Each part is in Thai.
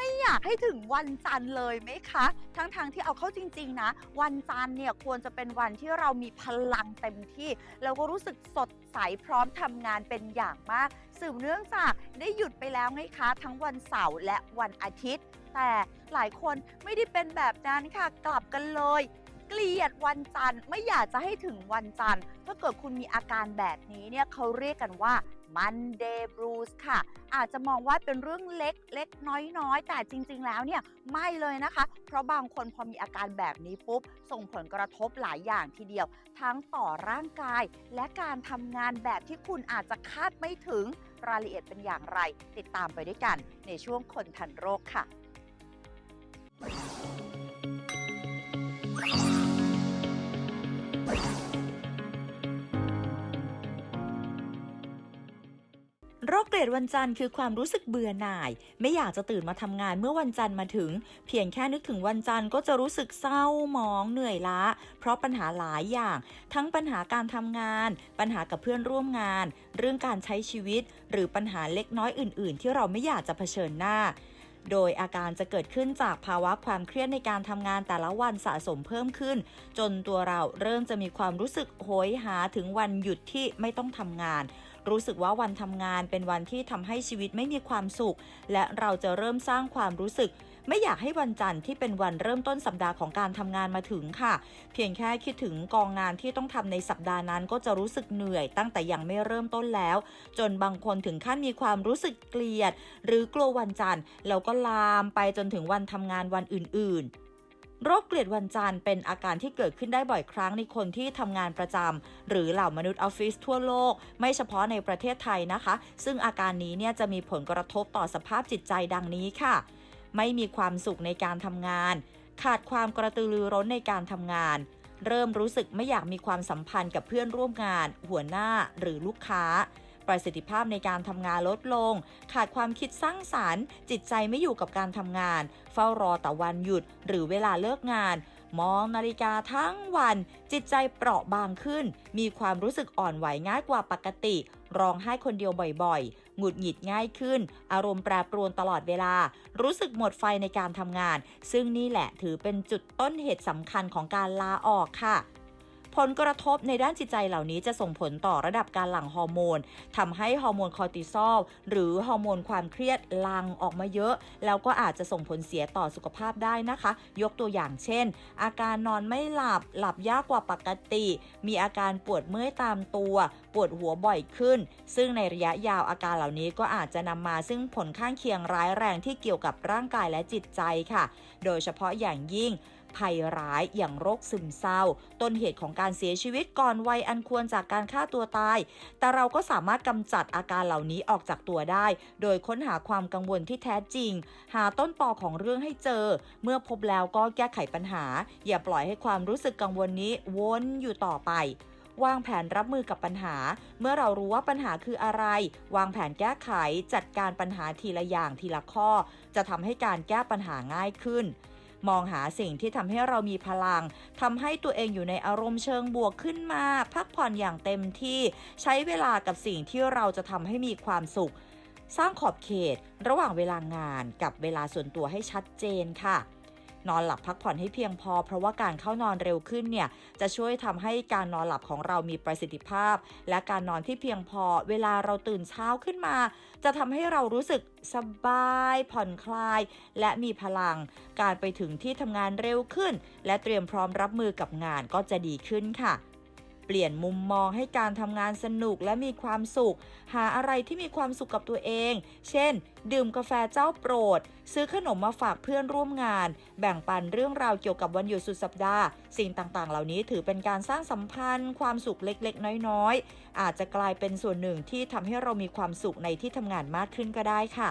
ไม่อยากให้ถึงวันจันทร์เลยไหมคะ ทั้งๆทที่เอาเข้าจริง ๆ นะ วันจันทร์เนี่ยควรจะเป็นวันที่เรามีพลังเต็มที่แล้วก็รู้สึกสดใสพร้อมทำงานเป็นอย่างมาก สืบเนื่องจากได้หยุดไปแล้วไงคะ ทั้งวันเสาร์และวันอาทิตย์ แต่หลายคนไม่ได้เป็นแบบนั้นค่ะ กลับกันเลยเกลียดวันจันทร์ไม่อยากจะให้ถึงวันจันทร์ ถ้าเกิดคุณมีอาการแบบนี้เนี่ยเขาเรียกกันว่า Monday Blues ค่ะ อาจจะมองว่าเป็นเรื่องเล็กเล็กน้อยน้อยๆ แต่จริง ๆ แล้วเนี่ยไม่เลยนะคะ เพราะบางคนพอมีอาการแบบนี้ปุ๊บ ส่งผลกระทบหลายอย่างทีเดียว ทั้งต่อร่างกาย และการทำงานแบบที่คุณอาจจะคาดไม่ถึงรายละเอียดเป็นอย่างไร ติดตามไปด้วยกันในช่วงคนทันโรคค่ะ โรคเกลียดวันจันทร์คือความรู้สึกเบื่อหน่าย ไม่อยากจะตื่นมาทำงานเมื่อวันจันทร์มาถึง เพียงแค่นึกถึงวันจันทร์ก็จะรู้สึกเศร้าหมองเหนื่อยล้า เพราะปัญหาหลายอย่าง ทั้งปัญหาการทำงาน ปัญหากับเพื่อนร่วมงาน เรื่องการใช้ชีวิต หรือปัญหาเล็กน้อยอื่น ๆ ที่เราไม่อยากจะเผชิญหน้าโดยอาการจะเกิดขึ้นจากภาวะความเครียดในการทำงานแต่ละวันสะสมเพิ่มขึ้น จนตัวเราเริ่มจะมีความรู้สึกโหยหาถึงวันหยุดที่ไม่ต้องทำงาน รู้สึกว่าวันทำงานเป็นวันที่ทำให้ชีวิตไม่มีความสุข และเราจะเริ่มสร้างความรู้สึก ไม่อยากให้วันจันทร์ที่เป็นวันเริ่มต้นสัปดาห์ของการทำงานมาถึงค่ะ เพียงแค่คิดถึงกองงานที่ต้องทำในสัปดาห์นั้นก็จะรู้สึกเหนื่อยตั้งแต่ยังไม่เริ่มต้นแล้ว จนบางคนถึงขั้นมีความรู้สึกเกลียด หรือกลัววันจันทร์แล้วก็ลามไปจนถึงวันทำงานวันอื่นๆ โรคเกลียดวันจันทร์เป็นอาการที่เกิดขึ้นได้บ่อยครั้งในคนที่ทำงานประจำหรือเหล่ามนุษย์ออฟฟิศทั่วโลก ไม่เฉพาะในประเทศไทยนะคะ ซึ่งอาการนี้เนี่ยจะมีผลกระทบต่อสภาพจิตใจดังนี้ค่ะ ไม่มีความสุขในการทำงาน ขาดความกระตือรือร้นในการทำงาน เริ่มรู้สึกไม่อยากมีความสัมพันธ์กับเพื่อนร่วมงาน หัวหน้าหรือลูกค้า ประสิทธิภาพในการทำงานลดลง ขาดความคิดสร้างสารรค์ จิตใจไม่อยู่กับการทำงาน เฝ้ารอแต่วันหยุดหรือเวลาเลิกงาน มองนาฬิกาทั้งวัน จิตใจเปราะบางขึ้น มีความรู้สึกอ่อนไหวง่ายกว่าปกติ ร้องไห้คนเดียวบ่อยๆ หงุดหงิดง่ายขึ้น อารมณ์แปรปรวนตลอดเวลา รู้สึกหมดไฟในการทำงาน ซึ่งนี่แหละถือเป็นจุดต้นเหตุสำคัญของการลาออกค่ะ ผลกระทบในด้านจิตใจเหล่านี้จะส่งผลต่อระดับการหลั่งฮอร์โมนทำให้ฮอร์โมนคอร์ติซอลหรือฮอร์โมนความเครียดหลั่งออกมาเยอะ แล้วก็อาจจะส่งผลเสียต่อสุขภาพได้นะคะ ยกตัวอย่างเช่น อาการนอนไม่หลับหลับยากกว่าปกติ มีอาการปวดเมื่อยตามตัว ปวดหัวบ่อยขึ้น ซึ่งในระยะยาวอาการเหล่านี้ก็อาจจะนำมาซึ่งผลข้างเคียงร้ายแรงที่เกี่ยวกับร่างกายและจิตใจค่ะ โดยเฉพาะอย่างยิ่ง ภัยร้ายอย่างโรคซึมเศร้า ต้นเหตุของการเสียชีวิตก่อนวัยอันควรจากการฆ่าตัวตาย แต่เราก็สามารถกำจัดอาการเหล่านี้ออกจากตัวได้ โดยค้นหาความกังวลที่แท้จริง หาต้นตอของเรื่องให้เจอ เมื่อพบแล้วก็แก้ไขปัญหา อย่าปล่อยให้ความรู้สึกกังวลนี้วนอยู่ต่อไปวางแผนรับมือกับปัญหา เมื่อเรารู้ว่าปัญหาคืออะไร วางแผนแก้ไขจัดการปัญหาทีละอย่างทีละข้อ จะทำให้การแก้ปัญหาง่ายขึ้น มองหาสิ่งที่ทำให้เรามีพลังทำให้ตัวเองอยู่ในอารมณ์เชิงบวกขึ้นมา พักผ่อนอย่างเต็มที่ใช้เวลากับสิ่งที่เราจะทำให้มีความสุข สร้างขอบเขตระหว่างเวลางานกับเวลาส่วนตัวให้ชัดเจนค่ะ นอนหลับพักผ่อนให้เพียงพอ เพราะว่าการเข้านอนเร็วขึ้นเนี่ยจะช่วยทำให้การนอนหลับของเรามีประสิทธิภาพ และการนอนที่เพียงพอ เวลาเราตื่นเช้าขึ้นมา จะทำให้เรารู้สึกสบาย ผ่อนคลาย และมีพลัง การไปถึงที่ทำงานเร็วขึ้น และเตรียมพร้อมรับมือกับงานก็จะดีขึ้นค่ะ เปลี่ยนมุมมองให้การทำงานสนุกและมีความสุข หาอะไรที่มีความสุขกับตัวเอง เช่น ดื่มกาแฟเจ้าโปรด ซื้อขนมมาฝากเพื่อนร่วมงาน แบ่งปันเรื่องราวเกี่ยวกับวันหยุดสุดสัปดาห์ สิ่งต่างๆ เหล่านี้ถือเป็นการสร้างสัมพันธ์ ความสุขเล็กๆ น้อยๆ อาจจะกลายเป็นส่วนหนึ่งที่ทำให้เรามีความสุขในที่ทำงานมากขึ้นก็ได้ค่ะ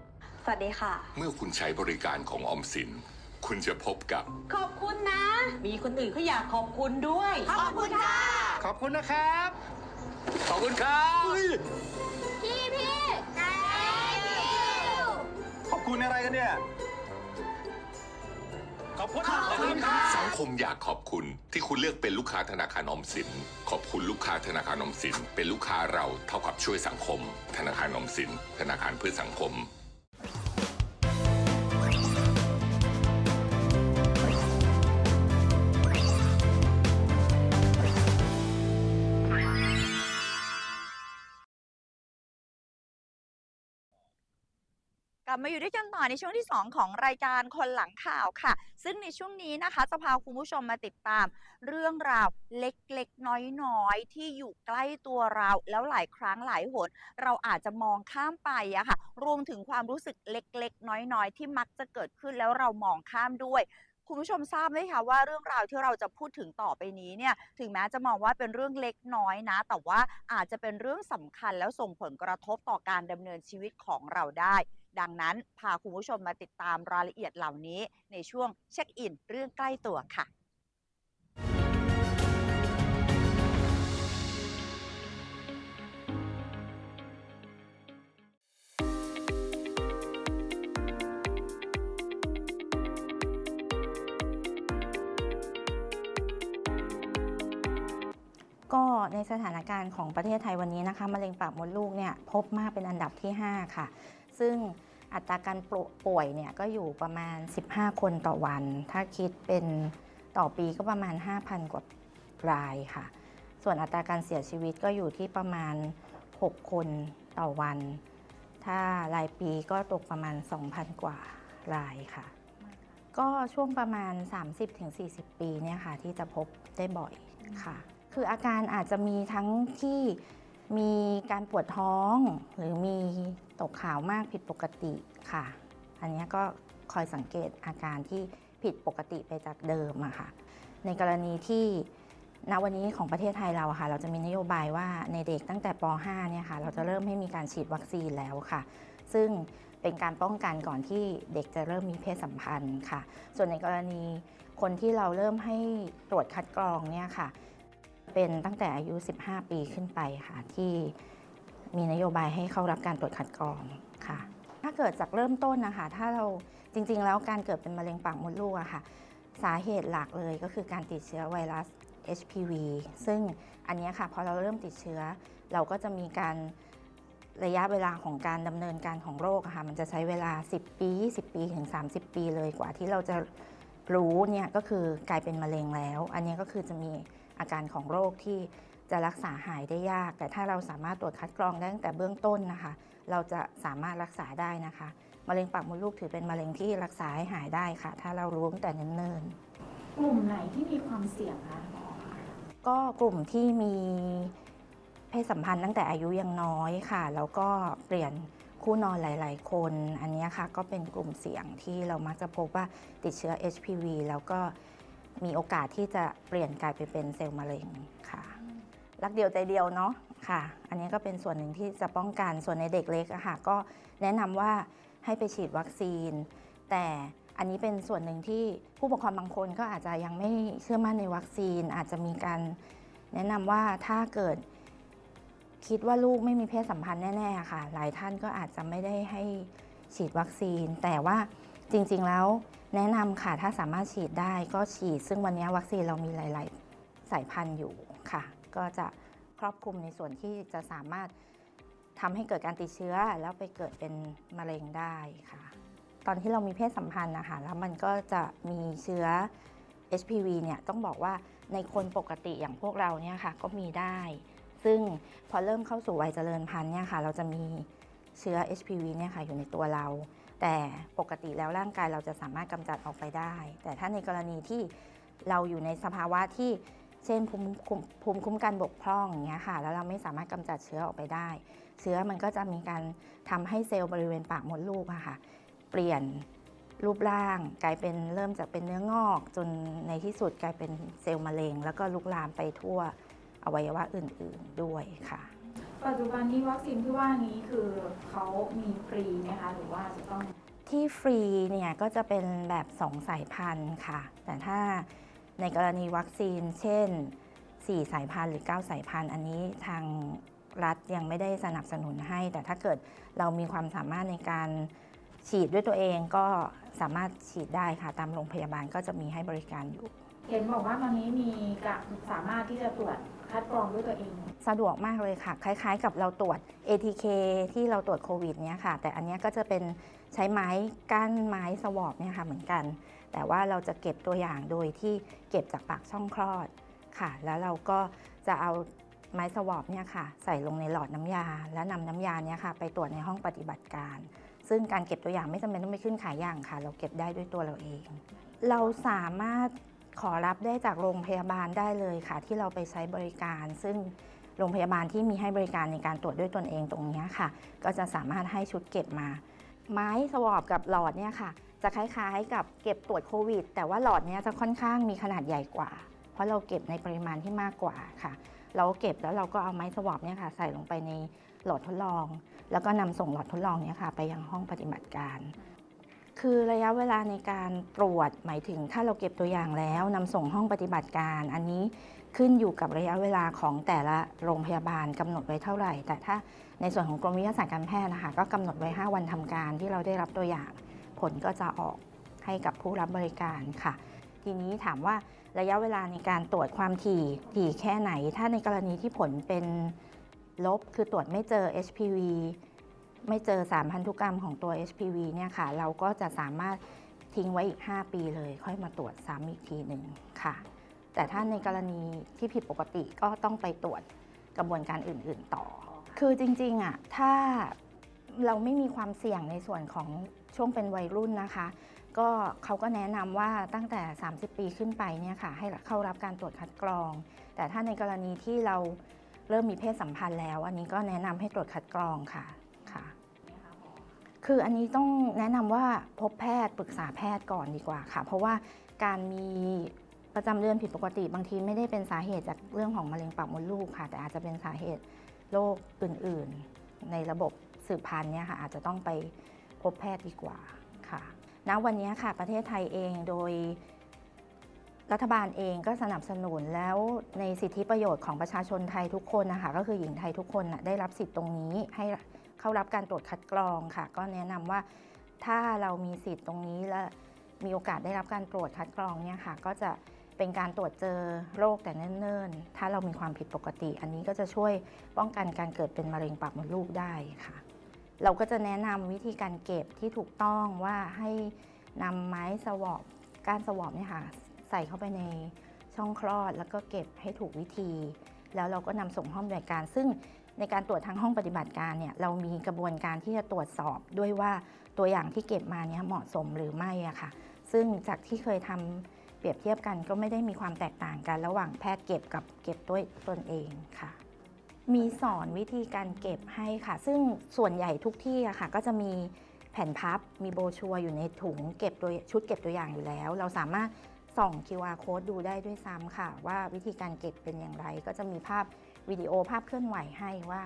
สวัสดีค่ะ เมื่อคุณใช้บริการของออมสิน คุณจะพบกับ ขอบคุณนะ มีคนอื่นเขาอยากขอบคุณด้วย ขอบคุณค่ะ ขอบคุณนะครับ ขอบคุณครับพี่พี่ขอบคุณอะไรกันเนี่ย ขอบคุณขอบคุณค่ะสังคมอยากขอบคุณที่คุณเลือกเป็นลูกค้าธนาคารออมสิน ขอบคุณลูกค้าธนาคารออมสิน เป็นลูกค้าเราเท่ากับช่วยสังคม ธนาคารออมสิน ธนาคารเพื่อสังคม ลับมาอยู่ด้วยกันต่อในช่วงที่ 2 ของรายการคนหลังข่าวค่ะ ซึ่งในช่วงนี้นะคะจะพาคุณผู้ชมมาติดตาม เรื่องราวเล็กๆ น้อยๆ ที่อยู่ใกล้ตัวเรา แล้วหลายครั้งหลายหนเราอาจจะมองข้ามไปอะค่ะ รวมถึงความรู้สึกเล็กๆ น้อยๆ ที่มักจะเกิดขึ้นแล้วเรามองข้ามด้วยคุณผู้ชมทราบไหมคะว่าเรื่องราวที่เราจะพูดถึงต่อไปนี้เนี่ยถึงแม้จะมองว่าเป็นเรื่องเล็กน้อยนะ แต่ว่าอาจจะเป็นเรื่องสำคัญแล้วส่งผลกระทบต่อการดำเนินชีวิตของเราได้ ดังนั้นพาคุณผู้ชมมาติดตามรายละเอียดเหล่านี้ในช่วงเช็คอินเรื่องใกล้ตัวค่ะก็ในสถานการณ์ของประเทศไทยวันนี้นะคะมะเร็งปากมดลูกเนี่ยพบมากเป็นอันดับที่ 5 ค่ะ ซึ่งอัตราการป่วยเนี่ยก็อยู่ประมาณ 15 คนต่อวัน ถ้าคิดเป็นต่อปีก็ประมาณ 5,000 กว่ารายค่ะ ส่วนอัตราการเสียชีวิตก็อยู่ที่ประมาณ 6 คนต่อวัน ถ้ารายปีก็ตกประมาณ 2,000 กว่ารายค่ะ ก็ช่วงประมาณ 30-40 ปีเนี่ยค่ะที่จะพบได้บ่อยค่ะ คืออาการอาจจะมีทั้งที่มีการปวดท้องหรือมี ตกขาวมากผิดปกติค่ะ อันนี้ก็คอยสังเกตอาการที่ผิดปกติไปจากเดิมอะค่ะ ในกรณีที่ณวันนี้ของประเทศไทยเราค่ะ เราจะมีนโยบายว่าในเด็กตั้งแต่ป .5 เนี่ยค่ะ เราจะเริ่มให้มีการฉีดวัคซีนแล้วค่ะ ซึ่งเป็นการป้องกันก่อนที่เด็กจะเริ่มมีเพศสัมพันธ์ค่ะ ส่วนในกรณีคนที่เราเริ่มให้ตรวจคัดกรองเนี่ยค่ะ เป็นตั้งแต่อายุ 15 ปีขึ้นไปค่ะที่ มีนโยบายให้เข้ารับการตรวจคัดกรองค่ะ ถ้าเกิดจากเริ่มต้นนะคะ ถ้าเราจริงๆ แล้วการเกิดเป็นมะเร็งปากมดลูกอะค่ะ สาเหตุหลักเลยก็คือการติดเชื้อไวรัส HPV ซึ่งอันนี้ค่ะพอเราเริ่มติดเชื้อ เราก็จะมีการระยะเวลาของการดำเนินการของโรคค่ะมันจะใช้เวลา 10 ปี 20 ปีถึง 30 ปีเลยกว่าที่เราจะรู้เนี่ยก็คือกลายเป็นมะเร็งแล้ว อันนี้ก็คือจะมีอาการของโรคที่ จะรักษาหายได้ยาก แต่ถ้าเราสามารถตรวจคัดกรองได้ตั้งแต่เบื้องต้นนะคะ เราจะสามารถรักษาได้นะคะ มะเร็งปากมดลูกถือเป็นมะเร็งที่รักษาให้หายได้ค่ะ ถ้าเรารู้ตั้งแต่เนิ่นๆ กลุ่มไหนที่มีความเสี่ยงคะหมอคะก็กลุ่มที่มีเพศสัมพันธ์ตั้งแต่อายุยังน้อยค่ะ แล้วก็เปลี่ยนคู่นอนหลาย ๆ คน อันเนี้ยค่ะก็เป็นกลุ่มเสี่ยงที่เรามักจะพบว่าติดเชื้อ HPV แล้วก็มีโอกาสที่จะเปลี่ยนกลายไปเป็นเซลล์มะเร็งค่ะ รักเดียวใจเดียวเนาะค่ะ อันนี้ก็เป็นส่วนหนึ่งที่จะป้องกันส่วนในเด็กเล็กอะค่ะก็แนะนำว่าให้ไปฉีดวัคซีน แต่อันนี้เป็นส่วนหนึ่งที่ผู้ปกครองบางคนก็อาจจะยังไม่เชื่อมั่นในวัคซีน อาจจะมีการแนะนำว่าถ้าเกิด คิดว่าลูกไม่มีเพศสัมพันธ์แน่ๆค่ะ หลายท่านก็อาจจะไม่ได้ให้ฉีดวัคซีน แต่ว่าจริงๆแล้วแนะนำค่ะถ้าสามารถฉีดได้ก็ฉีด ซึ่งวันนี้วัคซีนเรามีหลาย ๆ สายพันธุ์อยู่ ก็จะครอบคลุมในส่วนที่จะสามารถทำให้เกิดการติดเชื้อแล้วไปเกิดเป็นมะเร็งได้ค่ะ ตอนที่เรามีเพศสัมพันธ์นะคะแล้วมันก็จะมีเชื้อ HPV เนี่ยต้องบอกว่าในคนปกติอย่างพวกเราเนี่ยค่ะก็มีได้ ซึ่งพอเริ่มเข้าสู่วัยเจริญพันธุ์เนี่ยค่ะ เราจะมีเชื้อ HPV เนี่ยค่ะอยู่ในตัวเรา แต่ปกติแล้วร่างกายเราจะสามารถกำจัดออกไปได้ แต่ถ้าในกรณีที่เราอยู่ในสภาวะที่ เช่นภูมิคุ้มภูมิคุ้มกันบกพร่องอย่างเงี้ยค่ะ แล้วเราไม่สามารถกำจัดเชื้อออกไปได้ เชื้อมันก็จะมีการทำให้เซลล์บริเวณปากมดลูกอะค่ะ เปลี่ยนรูปร่างกลายเป็นเริ่มจากเป็นเนื้องอก จนในที่สุดกลายเป็นเซลล์มะเร็ง แล้วก็ลุกลามไปทั่วอวัยวะอื่น ๆด้วยค่ะ ปัจจุบันนี้วัคซีนที่ว่านี้คือเขามีฟรีไหมคะหรือว่าจะต้องที่ฟรีเนี่ยก็จะเป็นแบบ 2 สายพันธุ์ค่ะ แต่ถ้า ในกรณีวัคซีน เช่น 4 สายพันธุ์หรือ 9 สายพันธุ์ อันนี้ทางรัฐยังไม่ได้สนับสนุนให้ แต่ถ้าเกิดเรามีความสามารถในการฉีดด้วยตัวเองก็สามารถฉีดได้ค่ะ ตามโรงพยาบาลก็จะมีให้บริการอยู่ เห็นบอกว่าตอนนี้มีกะสามารถที่จะตรวจคัดกรองด้วยตัวเอง สะดวกมากเลยค่ะ คล้ายๆ กับเราตรวจ ATK ที่เราตรวจโควิดเนี่ยค่ะ แต่อันเนี้ยก็จะเป็นใช้ไม้ก้านไม้สวอปเนี่ยค่ะเหมือนกัน แต่ว่าเราจะเก็บตัวอย่างโดยที่เก็บจากปากช่องคลอดค่ะ แล้วเราก็จะเอาไม้สวอปเนี่ยค่ะ ใส่ลงในหลอดน้ำยา แล้วนำน้ำยาเนี่ยค่ะ ไปตรวจในห้องปฏิบัติการ ซึ่งการเก็บตัวอย่างไม่จำเป็นต้องไปขึ้นขายอย่างค่ะ เราเก็บได้ด้วยตัวเราเอง เราสามารถขอรับได้จากโรงพยาบาลได้เลยค่ะ ที่เราไปใช้บริการ ซึ่งโรงพยาบาลที่มีให้บริการในการตรวจด้วยตนเองตรงนี้ค่ะ ก็จะสามารถให้ชุดเก็บมา ไม้สวอปกับหลอดเนี่ยค่ะ จะคล้ายๆ กับเก็บตรวจโควิด แต่ว่าหลอดเนี้ยจะค่อนข้างมีขนาดใหญ่กว่า เพราะเราเก็บในปริมาณที่มากกว่าค่ะ เราเก็บแล้วเราก็เอาไม้สวอปเนี่ยค่ะ ใส่ลงไปในหลอดทดลอง แล้วก็นำส่งหลอดทดลองเนี่ยค่ะ ไปยังห้องปฏิบัติการ คือระยะเวลาในการตรวจหมายถึงถ้าเราเก็บตัวอย่างแล้วนำส่งห้องปฏิบัติการ อันนี้ขึ้นอยู่กับระยะเวลาของแต่ละโรงพยาบาลกำหนดไว้เท่าไหร่ แต่ถ้า ในส่วนของกรมวิทยาศาสตร์การแพทย์นะคะก็กำหนดไว้ 5 วันทำการที่เราได้รับตัวอย่าง ผลก็จะออกให้กับผู้รับบริการค่ะ ทีนี้ถามว่าระยะเวลาในการตรวจความถี่ถี่แค่ไหน ถ้าในกรณีที่ผลเป็นลบคือตรวจไม่เจอ HPV ไม่เจอสารพันธุกรรมของตัว HPV เนี่ยค่ะ เราก็จะสามารถทิ้งไว้อีก 5 ปีเลย ค่อยมาตรวจซ้ำอีกทีหนึ่งค่ะ แต่ถ้าในกรณีที่ผิดปกติก็ต้องไปตรวจกระบวนการอื่น ๆ ต่อ คือจริงๆอะถ้าเราไม่มีความเสี่ยงในส่วนของช่วงเป็นวัยรุ่นนะคะ ก็เขาก็แนะนำว่าตั้งแต่ 30 ปีขึ้นไปเนี่ยค่ะ ให้เข้ารับการตรวจคัดกรอง แต่ถ้าในกรณีที่เราเริ่มมีเพศสัมพันธ์แล้ว อันนี้ก็แนะนำให้ตรวจคัดกรองค่ะค่ะ คืออันนี้ต้องแนะนำว่าพบแพทย์ปรึกษาแพทย์ก่อนดีกว่าค่ะ เพราะว่าการมีประจำเดือนผิดปกติ บางทีไม่ได้เป็นสาเหตุจากเรื่องของมะเร็งปากมดลูกค่ะ แต่อาจจะเป็นสาเหตุ โรคอื่นๆ ในระบบสืบพันธุ์เนี่ยค่ะอาจจะต้องไปพบแพทย์ดีกว่าค่ะณวันนี้ค่ะประเทศไทยเองโดยรัฐบาลเองก็สนับสนุนแล้วในสิทธิประโยชน์ของประชาชนไทยทุกคนนะคะก็คือหญิงไทยทุกคนได้รับสิทธิ์ตรงนี้ให้เข้ารับการตรวจคัดกรองค่ะ ก็แนะนำว่าถ้าเรามีสิทธิ์ตรงนี้และมีโอกาสได้รับการตรวจคัดกรองเนี่ยค่ะก็จะ เป็นการตรวจเจอโรคแต่เนิ่นๆ ถ้าเรามีความผิดปกติ อันนี้ก็จะช่วยป้องกันการเกิดเป็นมะเร็งปากมดลูกได้ค่ะ เราก็จะแนะนำวิธีการเก็บที่ถูกต้องว่าให้นำไม้สวอปก้านสวอปเนี่ยค่ะใส่เข้าไปในช่องคลอด แล้วก็เก็บให้ถูกวิธี แล้วเราก็นำส่งห้องปฏิบัติการ ซึ่งในการตรวจทางห้องปฏิบัติการเนี่ยเรามีกระบวนการที่จะตรวจสอบด้วยว่าตัวอย่างที่เก็บมาเนี่ยเหมาะสมหรือไม่อะค่ะ ซึ่งจากที่เคยทำ เปรียบเทียบกันก็ไม่ได้มีความแตกต่างกัน ระหว่างแพทย์เก็บกับเก็บด้วยตนเองค่ะ มีสอนวิธีการเก็บให้ค่ะ ซึ่งส่วนใหญ่ทุกที่อะค่ะ ก็จะมีแผ่นพับมีโบชัวอยู่ในถุงเก็บตัวชุดเก็บตัวอย่างอยู่แล้ว เราสามารถส่อง QR code ดูได้ด้วยซ้ำค่ะ ว่าวิธีการเก็บเป็นอย่างไร ก็จะมีภาพวิดีโอภาพเคลื่อนไหวให้ว่า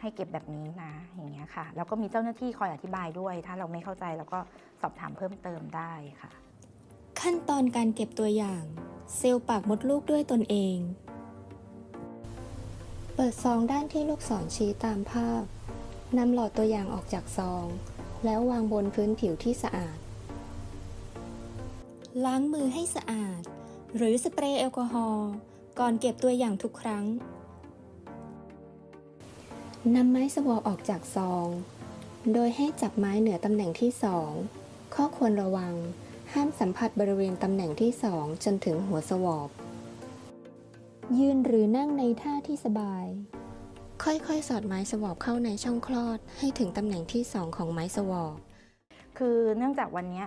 ให้เก็บแบบนี้นะอย่างเงี้ยค่ะแล้วก็มีเจ้าหน้าที่คอยอธิบายด้วย ถ้าเราไม่เข้าใจเราก็สอบถามเพิ่มเติมได้ค่ะ ขั้นตอนการเก็บตัวอย่าง เซลล์ปากมดลูกด้วยตนเอง เปิดซองด้านที่ลูกศรชี้ตามภาพนำหลอดตัวอย่างออกจากซอง แล้ววางบนพื้นผิวที่สะอาด ล้างมือให้สะอาด หรือสเปรย์แอลกอฮอล์ก่อนเก็บตัวอย่างทุกครั้งนำไม้สวอออกจากซอง โดยให้จับไม้เหนือตำแหน่งที่ 2 ข้อควรระวัง ห้ามสัมผัสบริเวณตำแหน่งที่ 2 จนถึงหัวสวอปยืนหรือนั่งในท่าที่สบาย ค่อยๆ สอดไม้สวอปเข้าในช่องคลอด ให้ถึงตำแหน่งที่ 2 ของไม้สวอปคือเนื่องจากวันนี้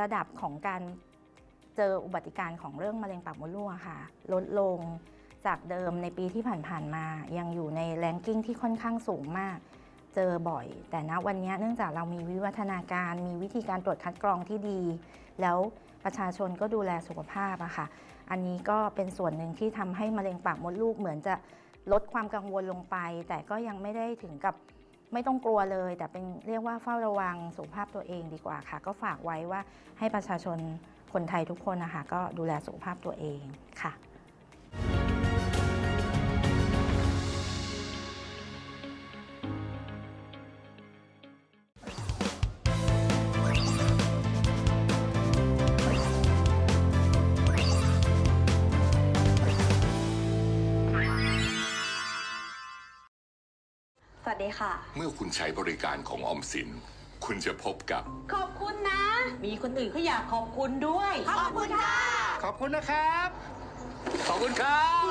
ระดับของการเจออุบัติการณ์ของเรื่องมะเร็งปากมดลูกค่ะ ลดลงจากเดิมในปีที่ผ่านๆมา ยังอยู่ในแรงกิ้งที่ค่อนข้างสูงมาก เจอบ่อย แต่ณวันนี้เนื่องจากเรามีวิวัฒนาการ มีวิธีการตรวจคัดกรองที่ดี แล้วประชาชนก็ดูแลสุขภาพอะค่ะ อันนี้ก็เป็นส่วนหนึ่งที่ทำให้มะเร็งปากมดลูกเหมือนจะลดความกังวลลงไป แต่ก็ยังไม่ได้ถึงกับไม่ต้องกลัวเลย แต่เป็นเรียกว่าเฝ้าระวังสุขภาพตัวเองดีกว่าค่ะ ก็ฝากไว้ว่าให้ประชาชนคนไทยทุกคนนะคะก็ดูแลสุขภาพตัวเองค่ะ ดีค่ะ เมื่อคุณใช้บริการของออมสิน คุณจะพบกับ ขอบคุณนะ มีคนอื่นเขาอยากขอบคุณด้วย ขอบคุณค่ะ ขอบคุณนะครับ ขอบคุณครับ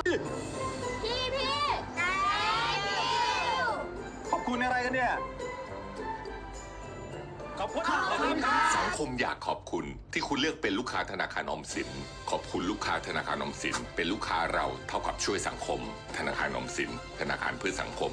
พี่พี่แขอบคุณอะไรกันเนี่ย ขอบคุณขอบคุณครับ สังคมอยากขอบคุณที่คุณเลือกเป็นลูกค้าธนาคารออมสิน ขอบคุณลูกค้าธนาคารออมสิน เป็นลูกค้าเราเท่ากับช่วยสังคม ธนาคารออมสิน ธนาคารเพื่อสังคม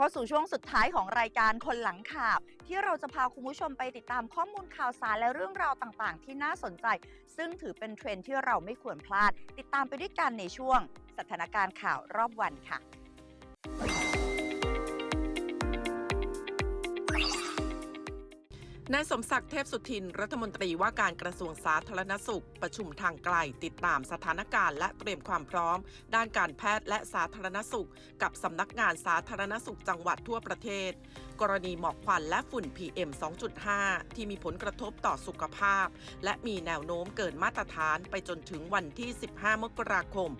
เข้าสู่ช่วงสุดท้ายของรายการคนหลังข่าวที่เราจะพาคุณผู้ชมไปติดตามข้อมูลข่าวสารและเรื่องราวต่างๆ ที่น่าสนใจ ซึ่งถือเป็นเทรนที่เราไม่ควรพลาด ติดตามไปด้วยกันในช่วง สถานการณ์ข่าวรอบวันค่ะ นายสมศักดิ์เทพสุทิน รัฐมนตรีว่าการกระทรวงสาธารณสุข ประชุมทางไกลติดตามสถานการณ์และเตรียมความพร้อม ด้านการแพทย์และสาธารณสุข กับสำนักงานสาธารณสุขจังหวัดทั่วประเทศ กรณีหมอกควันและฝุ่น PM 2.5 ที่มีผลกระทบต่อสุขภาพ และมีแนวโน้มเกินมาตรฐานไปจนถึงวันที่ 15 มกราคม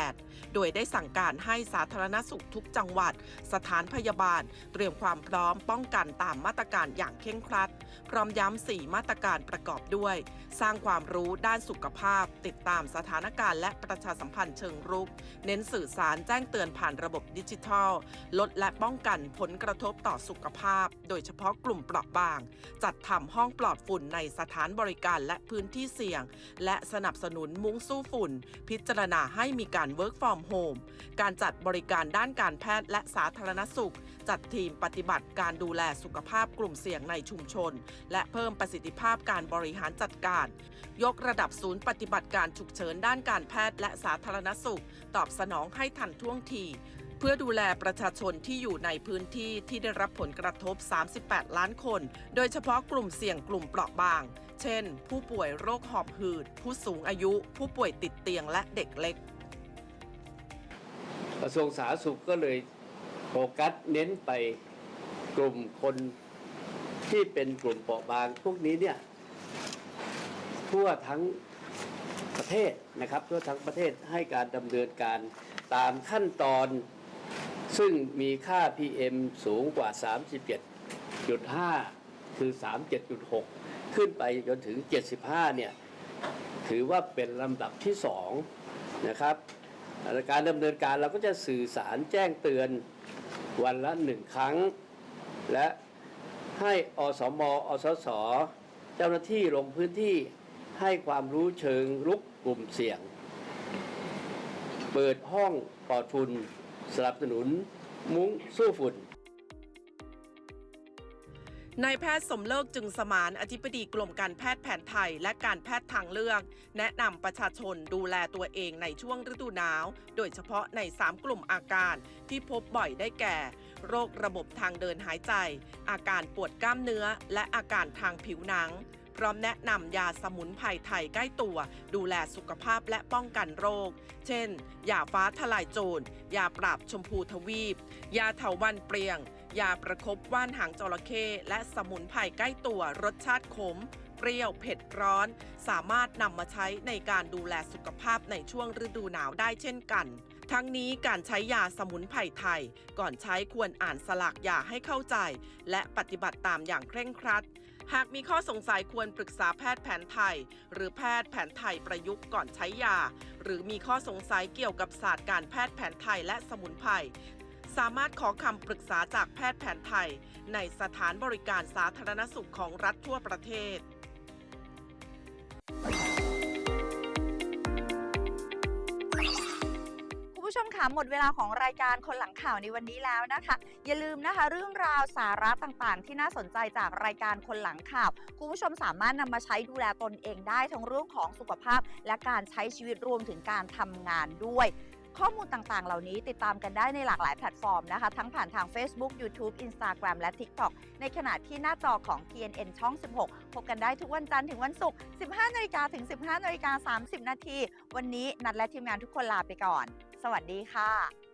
2568 โดยได้สั่งการให้สาธารณสุขทุกจังหวัด สถานพยาบาล เตรียมความพร้อมป้องกันตามมาตรการอย่างเคร่งครัด พร้อมย้ำ4มาตรการประกอบด้วย สร้างความรู้ด้านสุขภาพ ติดตามสถานการณ์และประชาสัมพันธ์เชิงรุก เน้นสื่อสารแจ้งเตือนผ่านระบบดิจิทัล ลดและป้องกันผลกระทบต่อสุขภาพ โดยเฉพาะกลุ่มเปราะบาง จัดทำห้องปลอดฝุ่นในสถานบริการและพื้นที่เสี่ยง และสนับสนุนมุ้งสู้ฝุ่น พิจารณาให้มีการ work from home การจัดบริการด้านการแพทย์และสาธารณสุข จัดทีมปฏิบัติการดูแลสุขภาพกลุ่มเสี่ยงในชุมชน และเพิ่มประสิทธิภาพการบริหารจัดการ ยกระดับศูนย์ปฏิบัติการฉุกเฉินด้านการแพทย์และสาธารณสุข ตอบสนองให้ทันท่วงทีเพื่อดูแลประชาชนที่อยู่ในพื้นที่ที่ได้รับผลกระทบ 38 ล้านคน โดยเฉพาะกลุ่มเสี่ยงกลุ่มเปราะบาง เช่น ผู้ป่วยโรคหอบหืด ผู้สูงอายุ ผู้ป่วยติดเตียงและเด็กเล็ก กระทรวงสาธารณสุขก็เลย กัสเน้นไปกลุ่มคนที่เป็นกลุ่มเปราะบางพวกนี้เนี่ยทั่วทั้งประเทศนะครับ ทั่วทั้งประเทศให้การดำเนินการตามขั้นตอนซึ่งมีค่า PM สูงกว่า 37.5 คือ 37.6 ขึ้นไปจนถึง 75 เนี่ย ถือว่าเป็นลำดับที่ 2 นะครับ การดำเนินการเราก็จะสื่อสารแจ้งเตือน วันละหนึ่งครั้ง และให้อสมอสส เจ้าหน้าที่ลงพื้นที่ให้ความรู้เชิงลุกกลุ่มเสี่ยง เปิดห้องปลอดฝุ่นสนับสนุนมุ้งสู้ฝุ่น นายแพทย์สมเลิกจึงสมานอธิบดีกรมการแพทย์แผนไทย และการแพทย์ทางเลือก แนะนำประชาชนดูแลตัวเองในช่วงฤดูหนาว โดยเฉพาะใน 3 กลุ่มอาการที่พบบ่อยได้แก่ โรคระบบทางเดินหายใจ อาการปวดกล้ามเนื้อ และอาการทางผิวหนัง พร้อมแนะนำยาสมุนไพรไทยใกล้ตัว ดูแลสุขภาพและป้องกันโรค เช่นยาฟ้าทลายโจรยาปราบชมพูทวีป ยาเถาวันเปรียง ยาประคบว่านหางจระเข้และสมุนไพรใกล้ตัวรสชาติขม เปรี้ยวเผ็ดร้อน สามารถนำมาใช้ในการดูแลสุขภาพในช่วงฤดูหนาวได้เช่นกันทั้งนี้การใช้ยาสมุนไพรไทย ก่อนใช้ควรอ่านสลากยาให้เข้าใจ และปฏิบัติตามอย่างเคร่งครัด หากมีข้อสงสัยควรปรึกษาแพทย์แผนไทย หรือแพทย์แผนไทยประยุกต์ก่อนใช้ยา หรือมีข้อสงสัยเกี่ยวกับศาสตร์การแพทย์แผนไทยและสมุนไพร สามารถขอคำปรึกษาจากแพทย์แผนไทย ในสถานบริการสาธารณสุขของรัฐทั่วประเทศคุณผู้ชมค่ะหมดเวลาของรายการคนหลังข่าวในวันนี้แล้วนะคะ อย่าลืมนะคะ เรื่องราวสาระต่างๆ ที่น่าสนใจจากรายการคนหลังข่าวคุณผู้ชมสามารถนำมาใช้ดูแลตนเองได้ทั้งเรื่องของสุขภาพ และการใช้ชีวิตรวมถึงการทำงานด้วย ข้อมูลต่างๆ เหล่านี้ติดตามกันได้ในหลากหลายแพลตฟอร์มนะคะ ทั้งผ่านทาง Facebook YouTube Instagram และ TikTok ในขณะที่หน้าจอของ TNN ช่อง 16 พบกันได้ทุกวันจันทร์ถึงวันศุกร์ 15นาฬิกาถึง 15นาฬิกา30 นาที วันนี้นัดและทีมงานทุกคนลาไปก่อน สวัสดีค่ะ